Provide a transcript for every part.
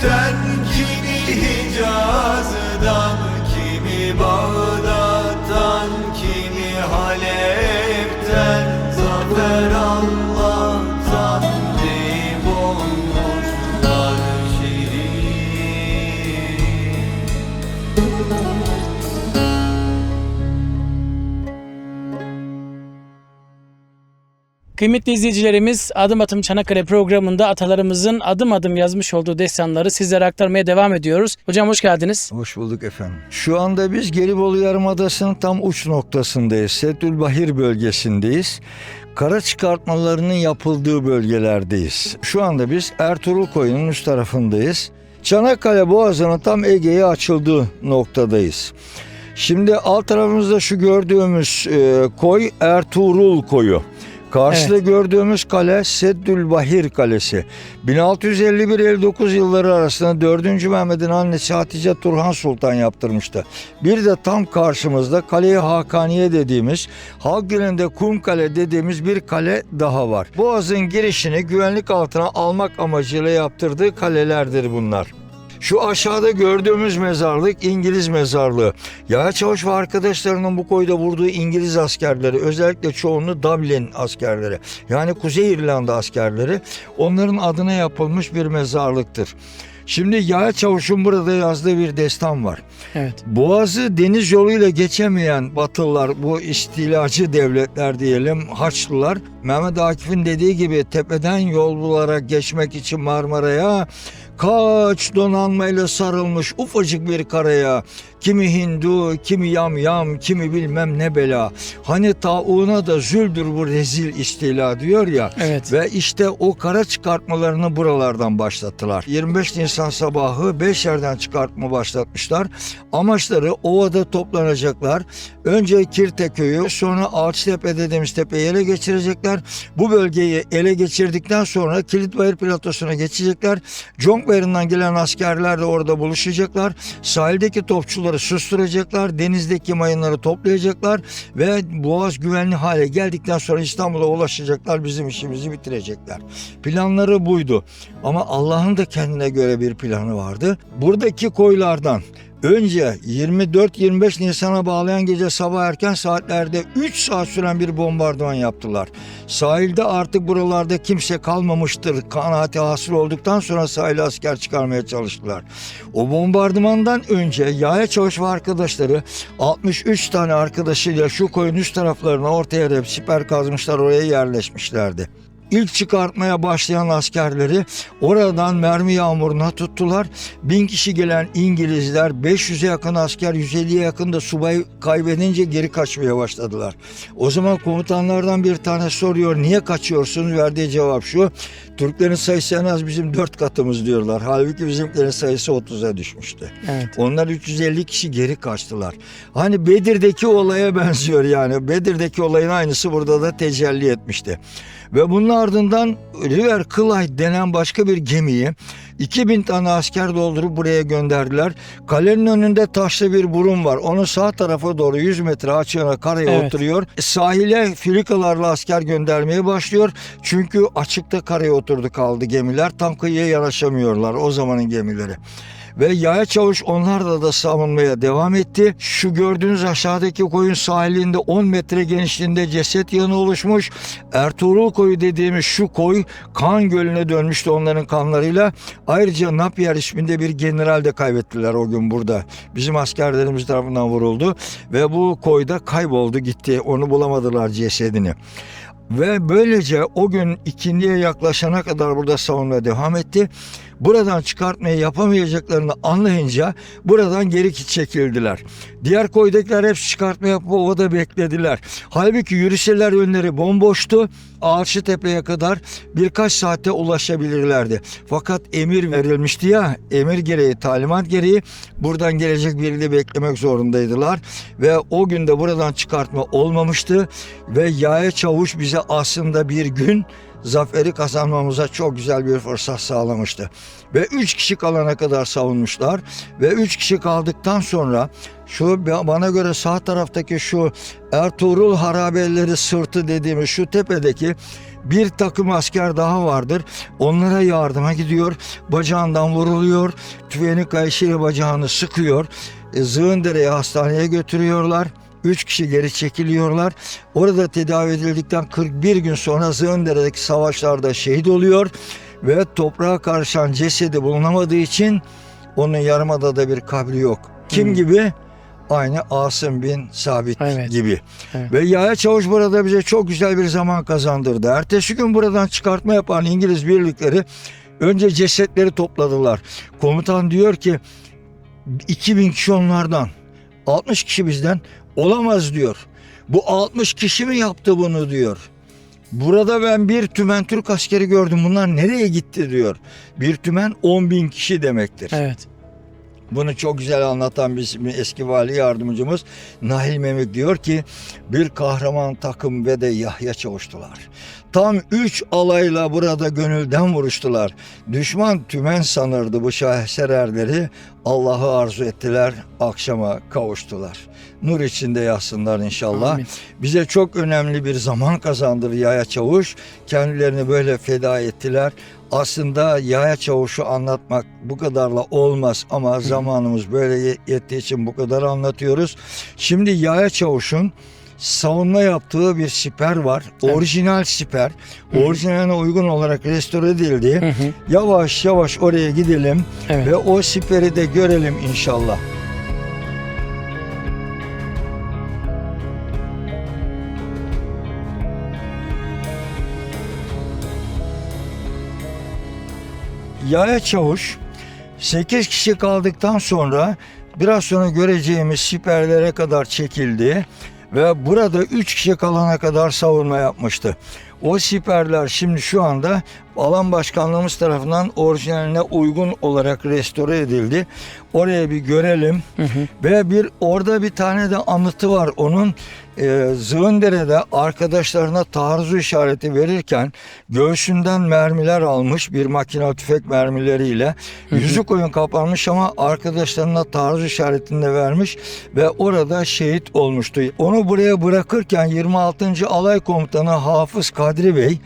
die. Kıymetli izleyicilerimiz Adım Atım Çanakkale programında atalarımızın adım adım yazmış olduğu destanları sizlere aktarmaya devam ediyoruz. Hocam hoş geldiniz. Hoş bulduk efendim. Şu anda biz Gelibolu Yarımadası'nın tam uç noktasındayız. Seddülbahir bölgesindeyiz. Kara çıkartmalarının yapıldığı bölgelerdeyiz. Şu anda biz Ertuğrul Koyu'nun üst tarafındayız. Çanakkale Boğazı'nın tam Ege'ye açıldığı noktadayız. Şimdi alt tarafımızda şu gördüğümüz e, koy Ertuğrul Koyu. Karşıda gördüğümüz kale Seddülbahir Kalesi. 1651-59 yılları arasında 4. Mehmet'in annesi Hatice Turhan Sultan yaptırmıştı. Bir de tam karşımızda Kale-i Hakaniye dediğimiz, halk dilinde Kum Kale dediğimiz bir kale daha var. Boğaz'ın girişini güvenlik altına almak amacıyla yaptırdığı kalelerdir bunlar. Şu aşağıda gördüğümüz mezarlık İngiliz mezarlığı. Yağ Çavuş ve arkadaşlarının bu koyda vurduğu İngiliz askerleri, özellikle çoğunluğu Dublin askerleri, yani Kuzey İrlanda askerleri, onların adına yapılmış bir mezarlıktır. Şimdi Yağ Çavuş'un burada yazdığı bir destan var. Evet. Boğazı deniz yoluyla geçemeyen Batılılar, bu istilacı devletler diyelim, Haçlılar, Mehmet Akif'in dediği gibi tepeden yol bularak geçmek için Marmara'ya kaç donanmayla sarılmış ufacık bir karaya, kimi Hindu, kimi yamyam, kimi bilmem ne bela. Hani tauna da züldür bu rezil istila diyor ya. Evet. Ve işte o kara çıkartmalarını buralardan başlattılar. 25 Nisan sabahı 5 yerden çıkartma başlatmışlar. Amaçları ovada toplanacaklar. Önce Kirte köyü sonra Ağaçtepe dediğimiz tepeyi ele geçirecekler. Bu bölgeyi ele geçirdikten sonra Kilitbayır platosuna geçecekler. Jonkbayır'ından gelen askerler de orada buluşacaklar. Sahildeki topçuları susturacaklar. Denizdeki mayınları toplayacaklar ve Boğaz güvenli hale geldikten sonra İstanbul'a ulaşacaklar. Bizim işimizi bitirecekler. Planları buydu. Ama Allah'ın da kendine göre bir planı vardı. Buradaki koylardan Önce 24-25 Nisan'a bağlayan gece sabah erken saatlerde 3 saat süren bir bombardıman yaptılar. Sahilde artık buralarda kimse kalmamıştır kanaati hasıl olduktan sonra sahile asker çıkarmaya çalıştılar. O bombardımandan önce Yaya Çavuş ve arkadaşları 63 tane arkadaşıyla şu koyun üst taraflarına ortaya siper kazmışlar oraya yerleşmişlerdi. İlk çıkartmaya başlayan askerleri oradan mermi yağmuruna tuttular. Bin kişi gelen İngilizler 500'e yakın asker 150'ye yakın da subay kaybedince geri kaçmaya başladılar. O zaman komutanlardan bir tane soruyor niye kaçıyorsunuz? Verdiği cevap şu. Türklerin sayısı en az bizim dört katımız diyorlar. Halbuki bizimkilerin sayısı 30'a düşmüştü. Evet. Onlar 350 kişi geri kaçtılar. Hani Bedir'deki olaya benziyor yani. Bedir'deki olayın aynısı burada da tecelli etmişti. Ve bunun ardından River Clyde denen başka bir gemiyi 2000 tane asker doldurup buraya gönderdiler. Kalenin önünde taşlı bir burun var. Onun sağ tarafa doğru 100 metre açığına karaya Evet. oturuyor. Sahile filikalarla asker göndermeye başlıyor. Çünkü açıkta karaya oturdu kaldı gemiler. Tam kıyıya yanaşamıyorlar o zamanın gemileri. Ve yaya çavuş onlarla da savunmaya devam etti. Şu gördüğünüz aşağıdaki koyun sahilinde 10 metre genişliğinde ceset yanı oluşmuş. Ertuğrul koyu dediğimiz şu koy kan gölüne dönmüştü onların kanlarıyla. Ayrıca Napier isminde bir general de kaybettiler o gün burada. Bizim askerlerimiz tarafından vuruldu. Ve bu koyda kayboldu gitti. Onu bulamadılar cesedini. Ve böylece o gün ikindiye yaklaşana kadar burada savunmaya devam etti. Buradan çıkartmayı yapamayacaklarını anlayınca buradan geri çekildiler. Diğer koydakiler hepsi çıkartma yapıp ovada beklediler. Halbuki yürüseler önleri bomboştu. Ağaçlı Tepe'ye kadar birkaç saate ulaşabilirlerdi. Fakat emir verilmişti ya, emir gereği, talimat gereği buradan gelecek birini beklemek zorundaydılar. Ve o günde buradan çıkartma olmamıştı. Ve Yaya Çavuş bize aslında bir gün zaferi kazanmamıza çok güzel bir fırsat sağlamıştı. Ve üç kişi kalana kadar savunmuşlar. Ve üç kişi kaldıktan sonra şu bana göre sağ taraftaki şu Ertuğrul harabeleri sırtı dediğimiz şu tepedeki Bir takım asker daha vardır. Onlara yardıma gidiyor. Bacağından vuruluyor. Tüfeğini kayışıyla bacağını sıkıyor. E, Zığındere'ye hastaneye götürüyorlar. Üç kişi geri çekiliyorlar. Orada tedavi edildikten 41 gün sonra Zığındere'deki savaşlarda şehit oluyor. Ve toprağa karışan cesedi bulunamadığı için onun yarımadada bir kabri yok. Kim Hmm. gibi? Aynı Asım bin Sabit Evet. gibi. Evet. Ve Yahya Çavuş burada bize çok güzel bir zaman kazandırdı. Ertesi gün buradan çıkartma yapan İngiliz birlikleri önce cesetleri topladılar. Komutan diyor ki 2000 kişi onlardan 60 kişi bizden olamaz diyor. Bu 60 kişi mi yaptı bunu diyor. Burada ben bir tümen Türk askeri gördüm. Bunlar nereye gitti diyor. Bir tümen 10 bin kişi demektir. Evet. Bunu çok güzel anlatan bir eski vali yardımcımız Nahil Memik diyor ki bir kahraman takım ve de Yahya çavuştular. Tam üç alayla burada gönülden vuruştular. Düşman tümen sanırdı bu şahesererleri. Allah'ı arzu ettiler, akşama kavuştular. Nur içinde yatsınlar inşallah. Amin. Bize çok önemli bir zaman kazandırdı Yahya Çavuş. Kendilerini böyle feda ettiler. Aslında Yahya Çavuş'u anlatmak bu kadarla olmaz ama zamanımız böyle ye- yettiği için bu kadar anlatıyoruz. Şimdi Yahya Çavuş'un savunma yaptığı bir siper var. Evet. Orijinal siper. Orijinaline uygun olarak restore edildi. Hı hı. Yavaş yavaş oraya gidelim Evet. ve o siperi de görelim inşallah. Yaya Çavuş 8 kişi kaldıktan sonra biraz sonra göreceğimiz siperlere kadar çekildi ve burada 3 kişi kalana kadar savunma yapmıştı. O siperler şimdi şu anda alan başkanlığımız tarafından orijinaline uygun olarak restore edildi. Oraya bir görelim. Hı hı. Ve bir orada bir tane de anıtı var. Onun e, Zığındere'de arkadaşlarına taarruz işareti verirken göğsünden mermiler almış bir makina tüfek mermileriyle. Yüzü koyun kapanmış ama arkadaşlarına taarruz işaretini de vermiş ve orada şehit olmuştu. Onu buraya bırakırken 26. Alay Komutanı Hafız Kadri Bey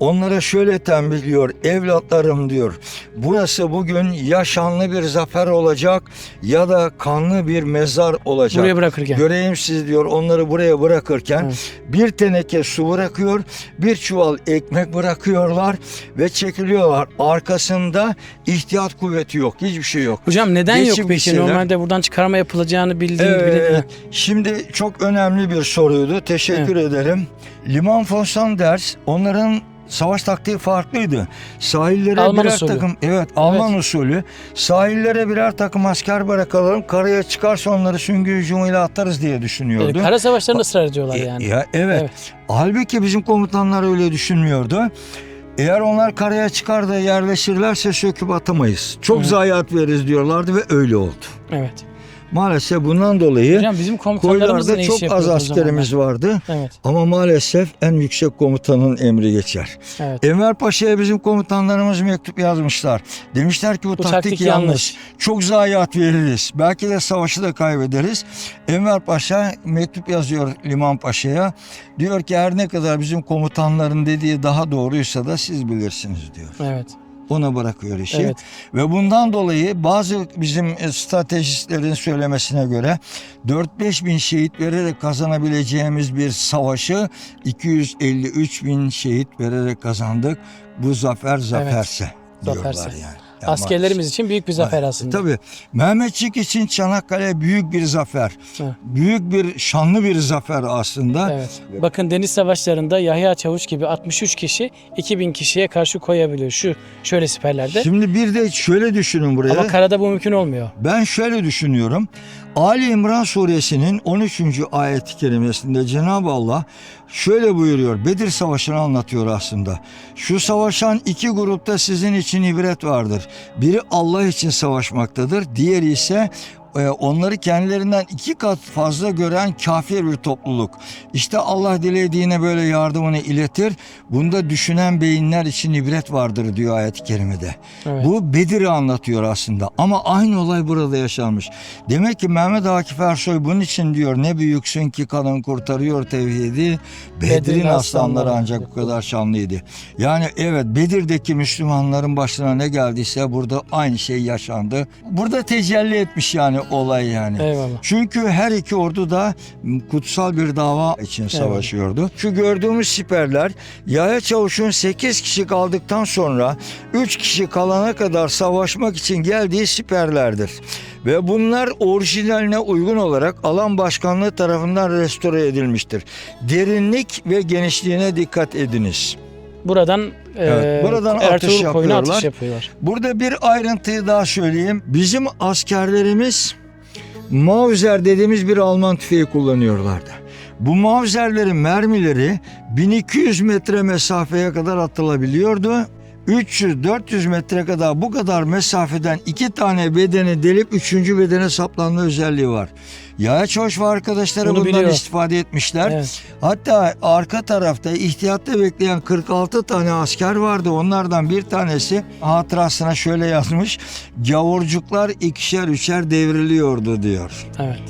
onlara şöyle tembihliyor. Evlatlarım diyor. Burası bugün ya şanlı bir zafer olacak ya da kanlı bir mezar olacak. Buraya bırakırken. Göreyim siz diyor onları buraya bırakırken Evet. bir teneke su bırakıyor, bir çuval ekmek bırakıyorlar ve çekiliyorlar. Arkasında ihtiyat kuvveti yok, hiçbir şey yok. Hocam neden Geçim yok peki? Normalde buradan çıkarma yapılacağını bildiğin Evet, bile şimdi çok önemli bir soruydu. Teşekkür ederim. Liman von Sanders onların savaş taktiği farklıydı. Sahillere Alman birer usulü. takım evet Alman usulü. Sahillere birer takım asker bırakalım. Karaya çıkarsa onları süngü hücumuyla atarız diye düşünüyordu. Yani kara savaşlarında ısrar ediyorlar E, yani. Ya evet. Evet. Halbuki bizim komutanlar öyle düşünmüyordu. Eğer onlar karaya çıkar da yerleşirlerse söküp atamayız. Çok Hı. zayiat veririz diyorlardı ve öyle oldu. Evet. Maalesef bundan dolayı Hocam bizim koylarda iş çok az askerimiz vardı. Evet. Ama maalesef en yüksek komutanın emri geçer. Evet. Enver Paşa'ya bizim komutanlarımız mektup yazmışlar. Demişler ki bu, Bu taktik, taktik yanlış. yanlış. Çok zayiat veririz. Belki de savaşı da kaybederiz. Enver Paşa mektup yazıyor Liman Paşa'ya. Diyor ki her ne kadar bizim komutanların dediği daha doğruysa da siz bilirsiniz diyor. Evet. Ona bırakıyor işi. Evet. Ve bundan dolayı bazı bizim e, stratejistlerin söylemesine göre 4-5 bin şehit vererek kazanabileceğimiz bir savaşı 253 bin şehit vererek kazandık. Bu zafer zaferse diyorlar Zaferse. yani. Ama- Askerlerimiz için büyük bir zafer Evet, aslında. Tabii. Mehmetçik için Çanakkale büyük bir zafer. Evet. Büyük bir şanlı bir zafer aslında. Evet. Bakın deniz savaşlarında Yahya Çavuş gibi 63 kişi 2000 kişiye karşı koyabiliyor. Şu şöyle siperlerde. Şimdi bir de şöyle düşünün buraya. Ama karada bu mümkün olmuyor. Ben şöyle düşünüyorum. Ali İmran suresinin 13. ayet-i kerimesinde Cenab-ı Allah şöyle buyuruyor. Bedir Savaşı'nı anlatıyor aslında. Şu savaşan iki grupta sizin için ibret vardır. Biri Allah için savaşmaktadır. Diğeri ise onları kendilerinden iki kat fazla gören kafir bir topluluk. İşte Allah dilediğine böyle yardımını iletir. Bunda düşünen beyinler için ibret vardır diyor ayet-i kerimede. Evet. Bu Bedir'i anlatıyor aslında ama aynı olay burada yaşanmış. Demek ki Mehmet Akif Ersoy bunun için diyor ne büyüksün ki kanın kurtarıyor tevhidi. Bedir'in aslanları. ancak bu kadar şanlıydı. Yani evet Bedir'deki Müslümanların başına ne geldiyse burada aynı şey yaşandı. Burada tecelli etmiş yani olay yani. Eyvallah. Çünkü her iki ordu da kutsal bir dava için savaşıyordu. Şu gördüğümüz siperler Yaya Çavuş'un 8 kişi kaldıktan sonra 3 kişi kalana kadar savaşmak için geldiği siperlerdir. Ve bunlar orijinaline uygun olarak alan başkanlığı tarafından restore edilmiştir. Derinlik ve genişliğine dikkat ediniz. Buradan, Evet, e, buradan atış Ertuğrul Koyun'a yapıyorlar. atış yapıyorlar. Burada bir ayrıntıyı daha söyleyeyim. Bizim askerlerimiz Mauser dediğimiz bir Alman tüfeği kullanıyorlardı. Bu Mauser'lerin mermileri 1200 metre mesafeye kadar atılabiliyordu. 300-400 metre kadar bu kadar mesafeden iki tane bedeni delip üçüncü bedene saplanma özelliği var. Yaya Çavuş ve arkadaşları Bunu bundan biliyor. istifade etmişler. Evet. Hatta arka tarafta ihtiyatta bekleyen 46 tane asker vardı. Onlardan bir tanesi hatırasına şöyle yazmış. Gavurcuklar ikişer üçer devriliyordu diyor. Evet.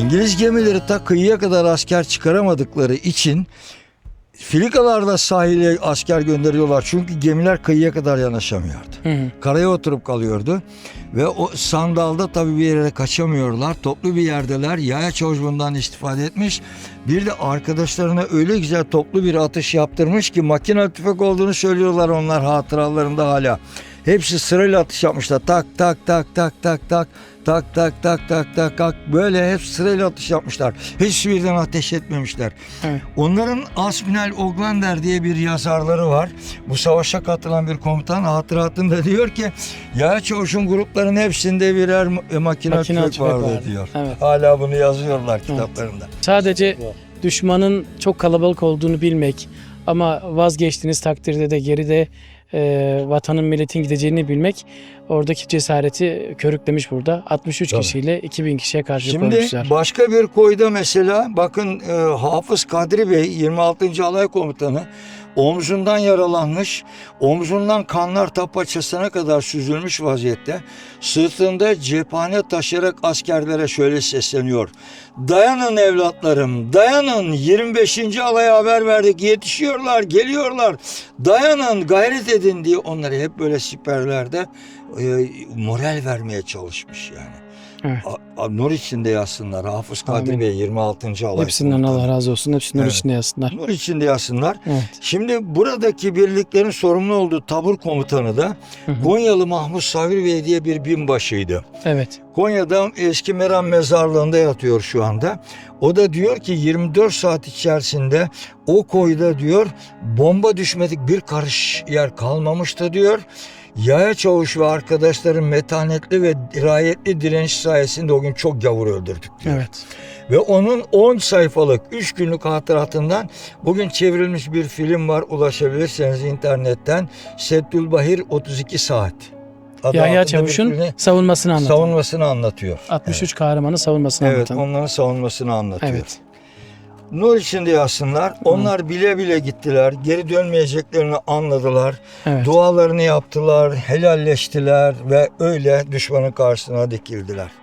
İngiliz gemileri ta kıyıya kadar asker çıkaramadıkları için filikalarla sahile asker gönderiyorlar. Çünkü gemiler kıyıya kadar yanaşamıyordu. Hı hı. Karaya oturup kalıyordu. Ve o sandalda tabii bir yere kaçamıyorlar. Toplu bir yerdeler. Yaya çavuş bundan istifade etmiş. Bir de arkadaşlarına öyle güzel toplu bir atış yaptırmış ki makine tüfek olduğunu söylüyorlar onlar hatıralarında hala. Hepsi sırayla atış yapmışlar. Tak tak tak tak tak tak tak tak tak tak tak tak böyle hep sırayla atış yapmışlar. Hiç birden ateş etmemişler. Evet. Onların Asminal Oglander diye bir yazarları var. Bu savaşa katılan bir komutan hatıratında diyor ki Yaya Çavuş'un grupların hepsinde birer ma- makine Makine tüfek tüfek vardı vardı. diyor. Evet. Hala bunu yazıyorlar kitaplarında. Sadece düşmanın çok kalabalık olduğunu bilmek ama vazgeçtiğiniz takdirde de geride e, vatanın milletin gideceğini bilmek oradaki cesareti körüklemiş burada. 63 Tabii. kişiyle 2000 kişiye karşı Şimdi koymuşlar. başka bir koyda mesela bakın e, Hafız Kadri Bey 26. Alay Komutanı omzundan yaralanmış, omzundan kanlar ta paçasına kadar süzülmüş vaziyette. Sırtında cephane taşıyarak askerlere şöyle sesleniyor. Dayanın evlatlarım, dayanın 25. alaya haber verdik, yetişiyorlar, geliyorlar. Dayanın, gayret edin diye onları hep böyle siperlerde e, moral vermeye çalışmış yani. Evet. A- nur içinde yazsınlar. Hafız Kadri Amin. Bey 26. alay. Hepsinden. Allah razı olsun. Hepsinden Evet. içinde yazsınlar. Nur içinde yazsınlar. Evet. Şimdi buradaki birliklerin sorumlu olduğu tabur komutanı da Hı hı. Konyalı Mahmut Savri Bey diye bir binbaşıydı. Evet. Konya'da eski Meram mezarlığında yatıyor şu anda. O da diyor ki 24 saat içerisinde o koyda diyor bomba düşmedik bir karış yer kalmamıştı diyor. Yaya Çavuş ve arkadaşların metanetli ve dirayetli direnç sayesinde o gün çok gavur öldürdük diyor. Evet. Ve onun 10 sayfalık 3 günlük hatıratından bugün çevrilmiş bir film var ulaşabilirseniz internetten. Seddül Bahir 32 saat. Adı Yahya Çavuş'un savunmasını anlatan. savunmasını anlatıyor. 63 kahramanın savunmasını Evet, anlatan. onların savunmasını anlatıyor. Evet. Nur içinde yazsınlar. Onlar bile bile gittiler. Geri dönmeyeceklerini anladılar. Evet. Dualarını yaptılar, helalleştiler ve öyle düşmanın karşısına dikildiler.